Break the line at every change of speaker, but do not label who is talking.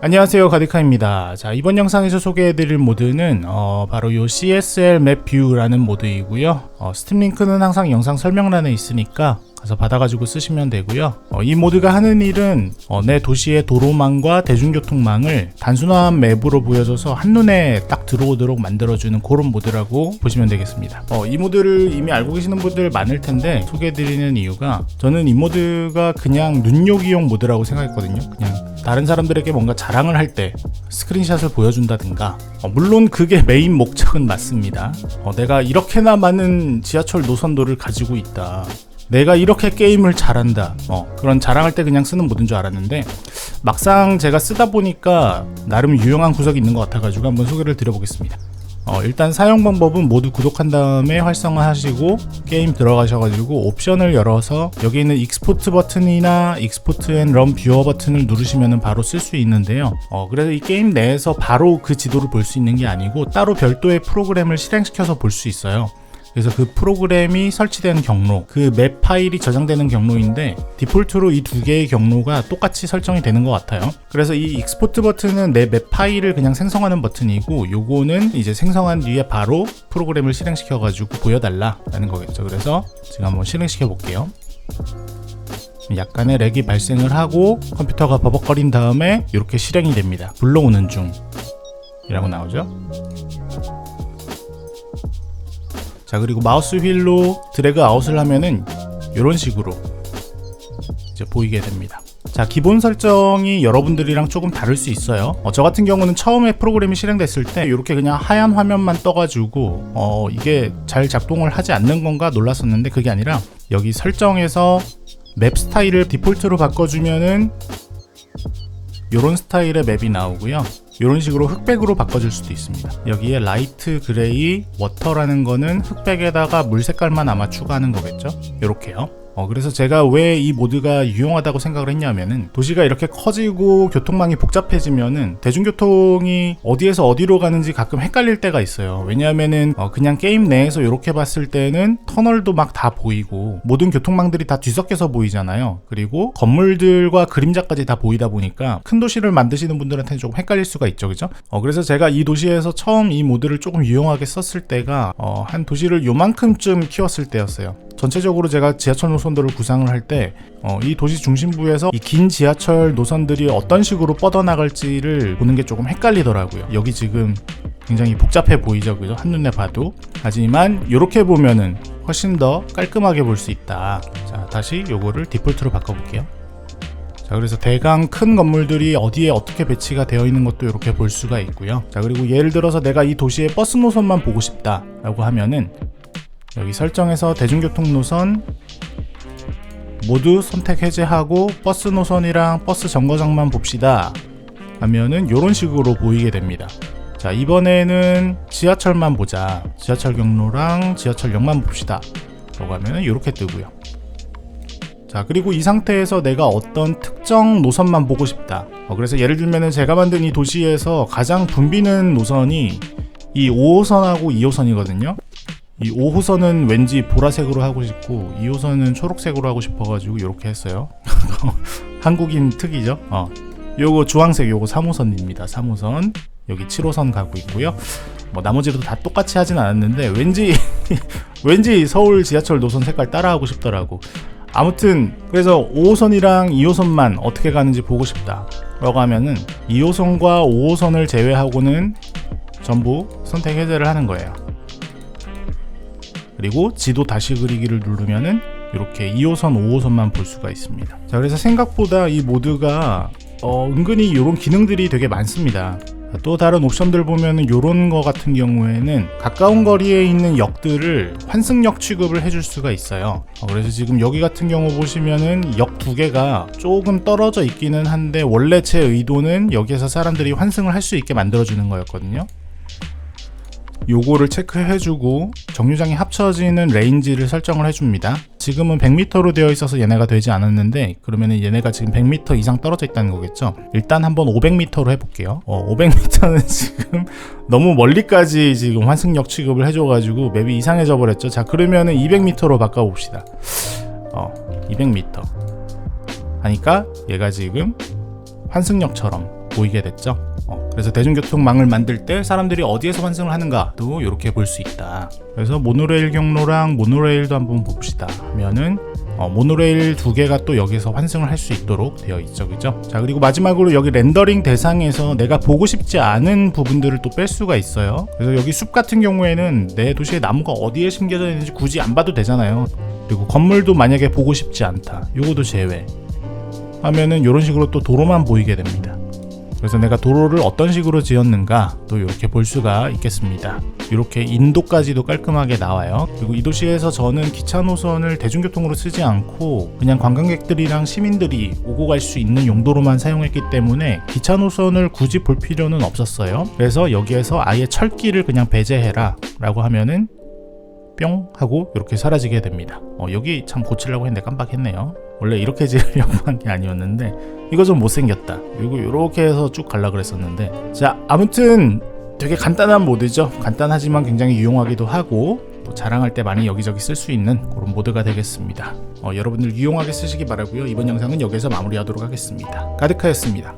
안녕하세요. 가디카입니다. 자 이번 영상에서 소개해드릴 모드는 어, 바로 요 CSL 맵 뷰라는 모드이고요. 어, 스팀 링크는 항상 영상 설명란에 있으니까 가서 받아가지고 쓰시면 되고요. 어, 이 모드가 하는 일은 어, 내 도시의 도로망과 대중교통망을 단순한 맵으로 보여줘서 한눈에 딱 들어오도록 만들어주는 그런 모드라고 보시면 되겠습니다. 어, 이 모드를 이미 알고 계시는 분들 많을 텐데 소개해드리는 이유가 저는 이 모드가 그냥 눈요기용 모드라고 생각했거든요. 그냥 다른 사람들에게 뭔가 자랑을 할 때 스크린샷을 보여준다든가. 어, 물론 그게 메인 목적은 맞습니다. 어, 내가 이렇게나 많은 지하철 노선도를 가지고 있다. 내가 이렇게 게임을 잘한다. 어, 그런 자랑할 때 그냥 쓰는 모드인 줄 알았는데 막상 제가 쓰다 보니까 나름 유용한 구석이 있는 것 같아가지고 한번 소개를 드려보겠습니다 어, 일단 사용 방법은 모두 구독한 다음에 활성화하시고 게임 들어가셔가지고 옵션을 열어서 여기 있는 익스포트 버튼이나 익스포트 앤 런 뷰어 버튼을 누르시면 바로 쓸 수 있는데요. 어, 그래서 이 게임 내에서 바로 그 지도를 볼 수 있는 게 아니고 따로 별도의 프로그램을 실행시켜서 볼 수 있어요. 그래서 그 프로그램이 설치되는 경로, 그 맵 파일이 저장되는 경로인데 디폴트로 이 두 개의 경로가 똑같이 설정이 되는 것 같아요. 그래서 이 익스포트 버튼은 내 맵 파일을 그냥 생성하는 버튼이고 요거는 이제 생성한 뒤에 바로 프로그램을 실행시켜 가지고 보여달라라는 거겠죠. 그래서 지금 한번 실행시켜 볼게요. 약간의 렉이 발생을 하고 컴퓨터가 버벅거린 다음에 이렇게 실행이 됩니다. 불러오는 중 이라고 나오죠. 자 그리고 마우스 휠로 드래그 아웃을 하면은 이런 식으로 이제 보이게 됩니다. 자 기본 설정이 여러분들이랑 조금 다를 수 있어요. 어, 저 같은 경우는 처음에 프로그램이 실행됐을 때 이렇게 그냥 하얀 화면만 떠가지고 어, 이게 잘 작동을 하지 않는 건가 놀랐었는데 그게 아니라 여기 설정에서 맵 스타일을 디폴트로 바꿔주면은 이런 스타일의 맵이 나오고요. 이런 식으로 흑백으로 바꿔줄 수도 있습니다. 여기에 라이트 그레이 워터라는 거는 흑백에다가 물 색깔만 아마 추가하는 거겠죠? 이렇게요. 어, 그래서 제가 왜 이 모드가 유용하다고 생각을 했냐면은 도시가 이렇게 커지고 교통망이 복잡해지면은 대중교통이 어디에서 어디로 가는지 가끔 헷갈릴 때가 있어요. 왜냐하면은 어, 그냥 게임 내에서 이렇게 봤을 때는 터널도 막 다 보이고 모든 교통망들이 다 뒤섞여서 보이잖아요. 그리고 건물들과 그림자까지 다 보이다 보니까 큰 도시를 만드시는 분들한테는 조금 헷갈릴 수가 있죠, 그죠? 어, 그래서 제가 이 도시에서 처음 이 모드를 조금 유용하게 썼을 때가 어, 한 도시를 요만큼쯤 키웠을 때였어요. 전체적으로 제가 지하철 노선도를 구상을 할때 어, 이 도시 중심부에서 이 긴 지하철 노선들이 어떤 식으로 뻗어나갈지를 보는 게 조금 헷갈리더라고요. 여기 지금 굉장히 복잡해 보이죠, 그죠? 한눈에 봐도. 하지만 이렇게 보면은 훨씬 더 깔끔하게 볼 수 있다. 자, 다시 요거를 디폴트로 바꿔볼게요. 자, 그래서 대강 큰 건물들이 어디에 어떻게 배치가 되어 있는 것도 이렇게 볼 수가 있고요. 자, 그리고 예를 들어서 내가 이 도시의 버스 노선만 보고 싶다라고 하면은 여기 설정에서 대중교통 노선 모두 선택 해제하고 버스 노선이랑 버스 정거장만 봅시다 하면은 이런 식으로 보이게 됩니다. 자 이번에는 지하철만 보자. 지하철 경로랑 지하철역만 봅시다. 라고 하면은 이렇게 뜨고요. 자 그리고 이 상태에서 내가 어떤 특정 노선만 보고 싶다. 어, 그래서 예를 들면은 제가 만든 이 도시에서 가장 붐비는 노선이 이 5호선하고 2호선이거든요. 이 5호선은 왠지 보라색으로 하고 싶고 2호선은 초록색으로 하고 싶어가지고 이렇게 했어요. 한국인 특이죠. 어. 요거 주황색 요거 3호선입니다. 3호선 여기 7호선 가고 있고요. 뭐 나머지도 다 똑같이 하진 않았는데 왠지 왠지 서울 지하철 노선 색깔 따라하고 싶더라고. 아무튼 그래서 5호선이랑 2호선만 어떻게 가는지 보고 싶다. 라고 하면은 2호선과 5호선을 제외하고는 전부 선택 해제를 하는 거예요. 그리고 지도 다시 그리기를 누르면은 이렇게 2호선, 5호선만 볼 수가 있습니다. 자, 그래서 생각보다 이 모드가 어, 은근히 이런 기능들이 되게 많습니다. 또 다른 옵션들 보면은 이런 거 같은 경우에는 가까운 거리에 있는 역들을 환승역 취급을 해줄 수가 있어요. 어, 그래서 지금 여기 같은 경우 보시면은 역 두 개가 조금 떨어져 있기는 한데 원래 제 의도는 여기에서 사람들이 환승을 할 수 있게 만들어주는 거였거든요. 요거를 체크해주고 정류장이 합쳐지는 레인지를 설정을 해줍니다. 지금은 100m로 되어 있어서 얘네가 되지 않았는데 그러면 얘네가 지금 100m 이상 떨어져 있다는 거겠죠. 일단 한번 500m로 해볼게요. 어, 500m는 지금 너무 멀리까지 지금 환승역 취급을 해줘가지고 맵이 이상해져 버렸죠. 자 그러면은 200m로 바꿔봅시다. 어, 200m 하니까 얘가 지금 환승역처럼 보이게 됐죠. 어, 그래서 대중교통망을 만들 때 사람들이 어디에서 환승을 하는가도 이렇게 볼 수 있다. 그래서 모노레일 경로랑 모노레일도 한번 봅시다. 하면은 어, 모노레일 두 개가 또 여기서 환승을 할 수 있도록 되어 있죠, 그죠? 자 그리고 마지막으로 여기 렌더링 대상에서 내가 보고 싶지 않은 부분들을 또 뺄 수가 있어요. 그래서 여기 숲 같은 경우에는 내 도시에 나무가 어디에 심겨져 있는지 굳이 안 봐도 되잖아요. 그리고 건물도 만약에 보고 싶지 않다. 요거도 제외. 하면은 이런 식으로 또 도로만 보이게 됩니다. 그래서 내가 도로를 어떤 식으로 지었는가 또 이렇게 볼 수가 있겠습니다. 이렇게 인도까지도 깔끔하게 나와요. 그리고 이 도시에서 저는 기차 노선을 대중교통으로 쓰지 않고 그냥 관광객들이랑 시민들이 오고 갈 수 있는 용도로만 사용했기 때문에 기차 노선을 굳이 볼 필요는 없었어요. 그래서 여기에서 아예 철길을 그냥 배제해라 라고 하면은 뿅 하고 이렇게 사라지게 됩니다. 어, 여기 참 고치려고 했는데 깜빡했네요. 원래 이렇게 지으려고 한 게 아니었는데 이거 좀 못생겼다. 이거 이렇게 해서 쭉 갈라 그랬었는데 자 아무튼 되게 간단한 모드죠. 간단하지만 굉장히 유용하기도 하고 또 자랑할 때 많이 여기저기 쓸 수 있는 그런 모드가 되겠습니다. 어, 여러분들 유용하게 쓰시기 바라고요. 이번 영상은 여기서 마무리하도록 하겠습니다. 가득하였습니다.